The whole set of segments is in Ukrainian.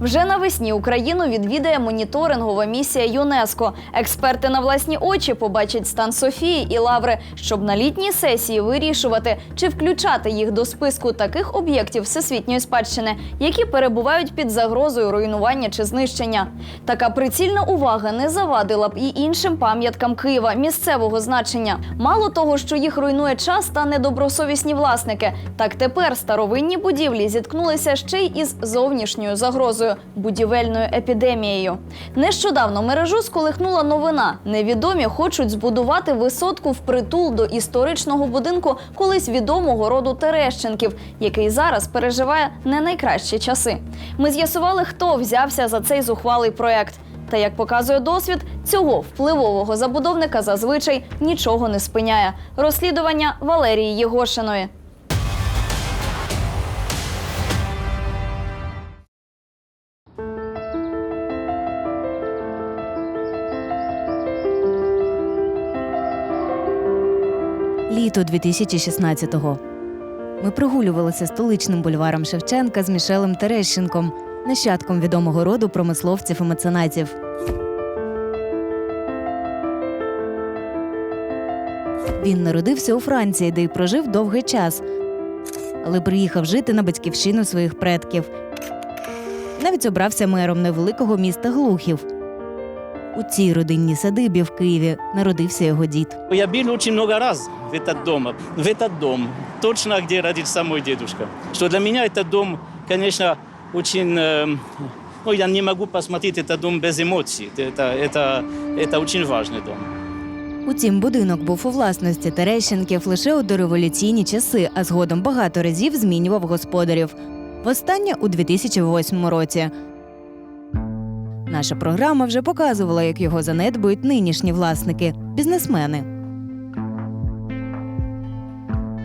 Вже навесні Україну відвідає моніторингова місія ЮНЕСКО. Експерти на власні очі побачать стан Софії і Лаври, щоб на літній сесії вирішувати, чи включати їх до списку таких об'єктів всесвітньої спадщини, які перебувають під загрозою руйнування чи знищення. Така прицільна увага не завадила б і іншим пам'яткам Києва місцевого значення. Мало того, що їх руйнує час та недобросовісні власники, так тепер старовинні будівлі зіткнулися ще й із зовнішньою загрозою будівельною епідемією. Нещодавно мережу сколихнула новина. Невідомі хочуть збудувати висотку впритул до історичного будинку колись відомого роду Терещенків, який зараз переживає не найкращі часи. Ми з'ясували, хто взявся за цей зухвалий проект. Та як показує досвід, цього впливового забудовника зазвичай нічого не спиняє. Розслідування Валерії Єгошиної. Літо 2016-го. Ми прогулювалися столичним бульваром Шевченка з Мішелем Терещенком, нащадком відомого роду промисловців і меценатів. Він народився у Франції, де й прожив довгий час, але приїхав жити на батьківщину своїх предків. Навіть обрався мером невеликого міста Глухів. У цій родинній садибі в Києві народився його дід. Я был очень много раз в этот дом, в этот дом, точно где родился мой дедушка. Что для меня этот дом, конечно, очень... э, ну, я не могу посмотреть этот дом без эмоций. Это, это, это очень важный дом. Утім, будинок був у власності Терещенків лише у дореволюційні часи, а згодом багато разів змінював господарів. Востаннє у 2008 році. Наша програма вже показувала, як його занедбують нинішні власники бізнесмени.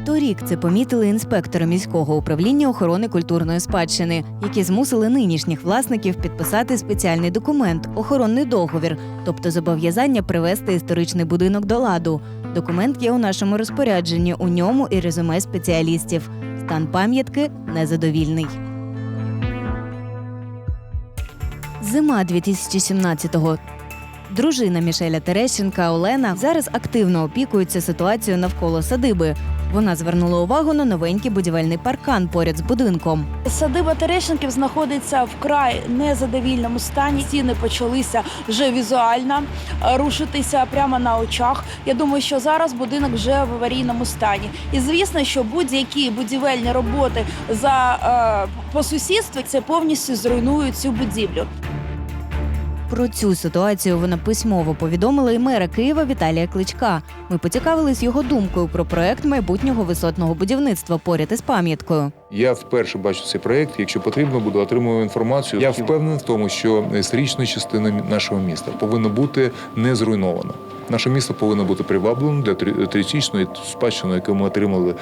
Торік це помітили інспектори міського управління охорони культурної спадщини, які змусили нинішніх власників підписати спеціальний документ охоронний договір, тобто зобов'язання привести історичний будинок до ладу. Документ є у нашому розпорядженні. У ньому і резюме спеціалістів. Стан пам'ятки незадовільний. Зима 2017-го. Дружина Мішеля Терещенка Олена зараз активно опікується ситуацією навколо садиби. Вона звернула увагу на новенький будівельний паркан поряд з будинком. Садиба Терещенків знаходиться в край незадовільному стані. Стіни почалися вже візуально е, рушитися прямо на очах. Я думаю, що зараз будинок вже в аварійному стані. І звісно, що будь-які будівельні роботи за е, по сусідству це повністю зруйнують цю будівлю. Про цю ситуацію вона письмово повідомила і мера Києва Віталія Кличка. Ми поцікавились його думкою про проект майбутнього висотного будівництва поряд із пам'яткою. Я вперше бачу цей проект. Якщо потрібно, буду отримую інформацію. Я впевнений в тому, що історична частина нашого міста повинна бути не зруйнована. Наше місто повинно бути привабленим для туристичної спадщини, яку ми отримали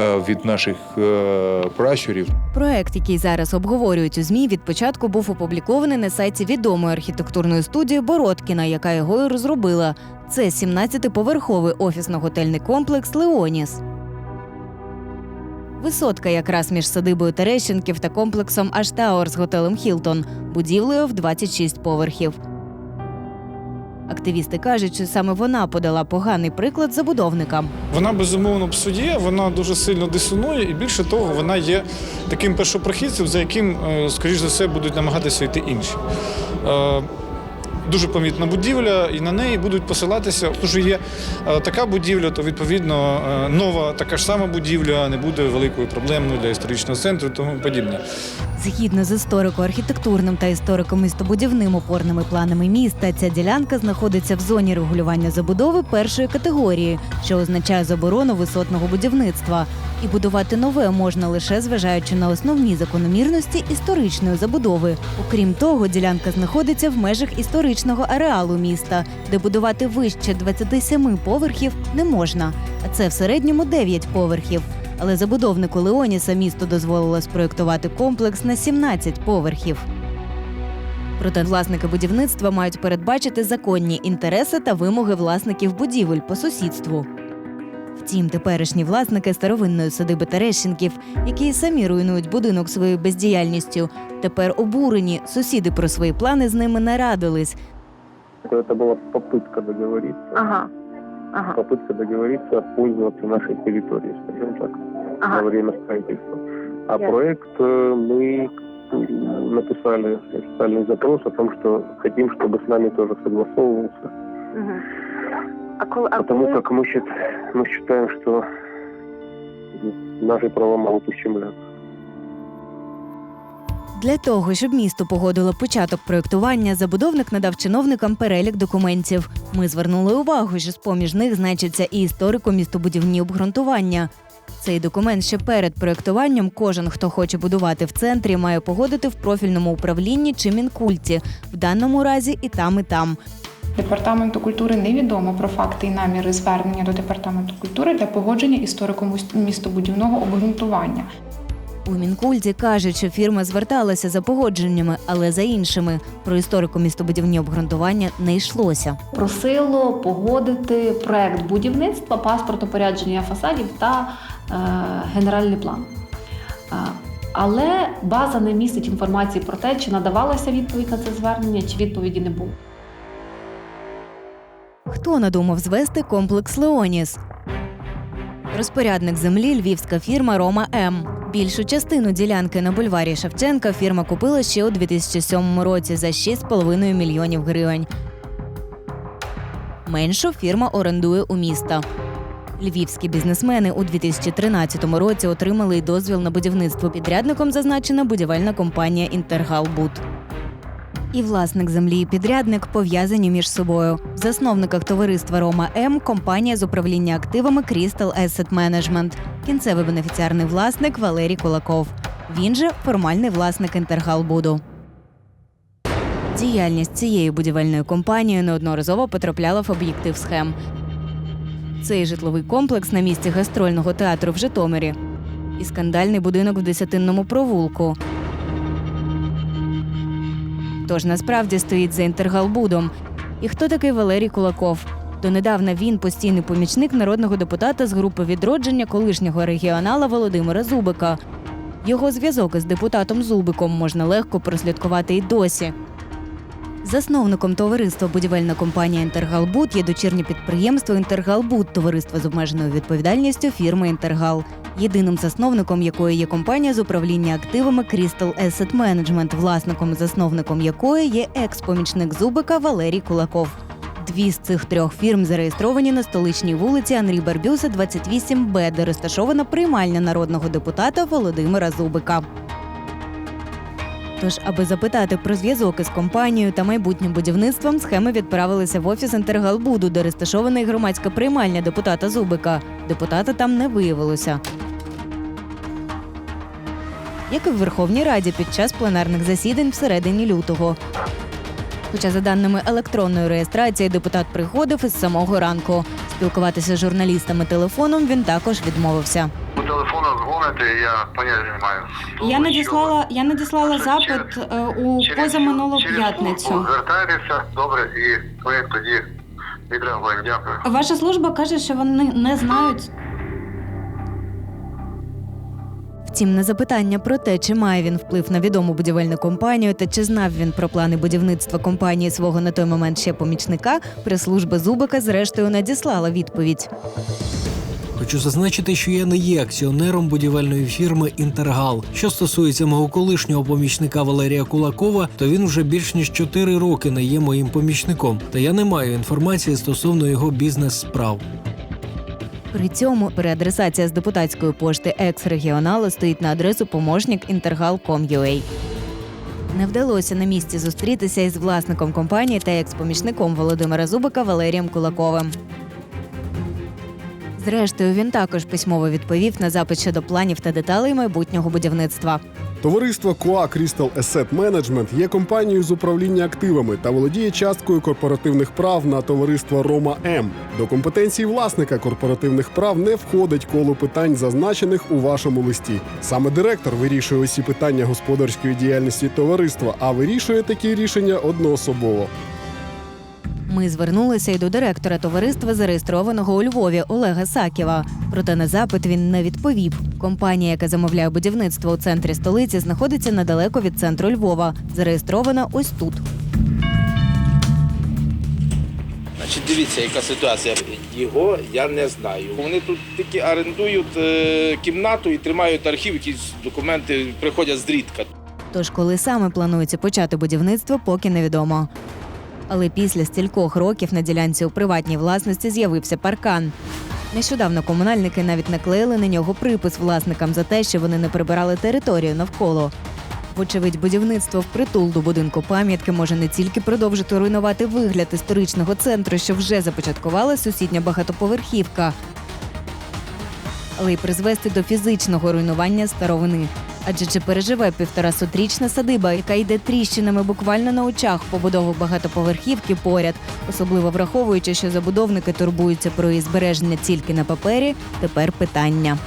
е, від наших е, пращурів. Проект, який зараз обговорюють у змі, від початку був опублікований на сайті відомої архітектурної студії Бородкіна, яка його і розробила. Це 17-поверховий офісно-готельний комплекс Леоніс. Висотка якраз між садибою Терещенків та комплексом Аштауер з готелем Хілтон, будівлею в 26 поверхів. Активісти кажуть, що саме вона подала поганий приклад забудовникам. Вона безумовно псує, вона дуже сильно дисонує, і більше того, вона є таким першопрохідцем, за яким, е, скоріш за все, будуть намагатися йти інші. Дуже помітна будівля, і на неї будуть посилатися. Тож є е, така будівля, то відповідно е, нова така ж сама будівля не буде великою проблемою для історичного центру тому подібне. Згідно з історико-архітектурним та історико-містобудівним опорними планами міста, ця ділянка знаходиться в зоні регулювання забудови першої категорії, що означає заборону висотного будівництва. І будувати нове можна лише зважаючи на основні закономірності історичної забудови. Окрім того, ділянка знаходиться в межах історичного ареалу міста, де будувати вище 27 поверхів не можна, а це в середньому 9 поверхів. Але забудовнику Леоніса місто дозволило спроєктувати комплекс на 17 поверхів. Проте власники будівництва мають передбачити законні інтереси та вимоги власників будівель по сусідству. Втім, теперішні власники старовинної садиби Терещенків, які й самі руйнують будинок своєю бездіяльністю, тепер обурені. Сусіди про свої плани з ними не радились. что это была попытка договориться, Ага. Ага. попытка договориться пользоваться нашей территорией, скажем так, на Ага. время строительства. А Ясно. проект э, мы м, написали официальный запрос о том, что хотим, чтобы с нами тоже согласовывался, Мгм. А коли, а потому коли... как мы, счит- мы считаем, что наши права могут ущемляться. Для того, щоб місто погодило початок проєктування, забудовник надав чиновникам перелік документів. Ми звернули увагу, що з-поміж них значаться і історико-містобудівні обґрунтування. Цей документ ще перед проєктуванням кожен, хто хоче будувати в центрі, має погодити в профільному управлінні чи мінкульті, в даному разі і там, і там. Департаменту культури невідомо про факти і наміри звернення до департаменту культури для погодження історико-містобудівного обґрунтування. У мінкульті кажуть, що фірма зверталася за погодженнями, але за іншими. Про історико-містобудівні обґрунтування не йшлося. просило погодити проект будівництва, паспортопорядження фасадів та е, генеральний план. Е, але база не містить інформації про те, чи надавалася відповідь на це звернення, чи відповіді не було. Хто надумав звести комплекс Леоніс? Розпорядник землі львівська фірма Рома М. Більшу частину ділянки на бульварі Шевченка фірма купила ще у 2007 році за 6,5 мільйонів гривень. Меншу фірма орендує у міста. Львівські бізнесмени у 2013 році отримали й дозвіл на будівництво. Підрядником зазначена будівельна компанія Інтергалбуд. І власник землі і підрядник пов'язані між собою. В засновниках товариства Рома М компанія з управління активами Crystal Asset Management. Кінцевий бенефіціарний власник Валерій Кулаков. Він же формальний власник Інтергалбуду. Діяльність цієї будівельної компанії неодноразово потрапляла в об'єктив схем. Цей житловий комплекс на місці гастрольного театру в Житомирі і скандальний будинок в десятинному провулку. Тож насправді стоїть за інтергалбудом. І хто такий Валерій Кулаков? Донедавна він постійний помічник народного депутата з групи відродження колишнього регіонала Володимира Зубика. Його зв'язок із депутатом Зубиком можна легко прослідкувати й досі. Засновником товариства будівельна компанія Інтергалбуд є дочірнє підприємство Інтергалбуд, товариство з обмеженою відповідальністю фірми Інтергал, єдиним засновником якої є компанія з управління активами Crystal Asset Management, власником і засновником якої є екс-помічник Зубика Валерій Кулаков. Дві з цих трьох фірм зареєстровані на столичній вулиці Анрі Барбюса, 28Б, де розташована приймальня народного депутата Володимира Зубика. Тож, аби запитати про зв'язок із компанією та майбутнім будівництвом, схеми відправилися в офіс Інтергалбуду, де розташована і громадська приймальня депутата Зубика. Депутата там не виявилося. Як і в Верховній Раді під час пленарних засідань всередині лютого. Хоча, за даними електронної реєстрації, депутат приходив із самого ранку. Спілкуватися з журналістами телефоном він також відмовився. По телефону дзвоните, я поняття не маю. Я надіслала, я надіслала запит е, у Через- позаминулу через п'ятницю. Звертайтеся, добре, і ми тоді відреагуємо. Дякую. Ваша служба каже, що вони не знають. Втім, на запитання про те, чи має він вплив на відому будівельну компанію та чи знав він про плани будівництва компанії свого на той момент ще помічника, прес-служба Зубика зрештою надіслала відповідь. Хочу зазначити, що я не є акціонером будівельної фірми Інтергал. Що стосується мого колишнього помічника Валерія Кулакова, то він вже більш ніж 4 роки не є моїм помічником, та я не маю інформації стосовно його бізнес-справ. При цьому переадресація з депутатської пошти екс-регіонала стоїть на адресу помощник intergal.com.ua. Не вдалося на місці зустрітися із власником компанії та екс-помічником Володимира Зубика Валерієм Кулаковим. Зрештою, він також письмово відповів на запит щодо планів та деталей майбутнього будівництва. Товариство Коа Crystal Asset Management є компанією з управління активами та володіє часткою корпоративних прав на товариство Рома М. До компетенції власника корпоративних прав не входить коло питань, зазначених у вашому листі. Саме директор вирішує усі питання господарської діяльності товариства, а вирішує такі рішення одноособово. Ми звернулися й до директора товариства, зареєстрованого у Львові Олега Саківа. Проте на запит він не відповів. Компанія, яка замовляє будівництво у центрі столиці, знаходиться недалеко від центру Львова. Зареєстрована ось тут. Значить, дивіться, яка ситуація. Його я не знаю. Вони тут тільки орендують е, кімнату і тримають архів, якісь документи приходять зрідка. Тож, коли саме планується почати будівництво, поки невідомо. Але після стількох років на ділянці у приватній власності з'явився паркан. Нещодавно комунальники навіть наклеїли на нього припис власникам за те, що вони не прибирали територію навколо. Вочевидь, будівництво впритул до будинку пам'ятки може не тільки продовжити руйнувати вигляд історичного центру, що вже започаткувала сусідня багатоповерхівка, але й призвести до фізичного руйнування старовини. Адже чи переживе півторасотрічна садиба, яка йде тріщинами буквально на очах побудову багатоповерхівки поряд, особливо враховуючи, що забудовники турбуються про її збереження тільки на папері, тепер питання.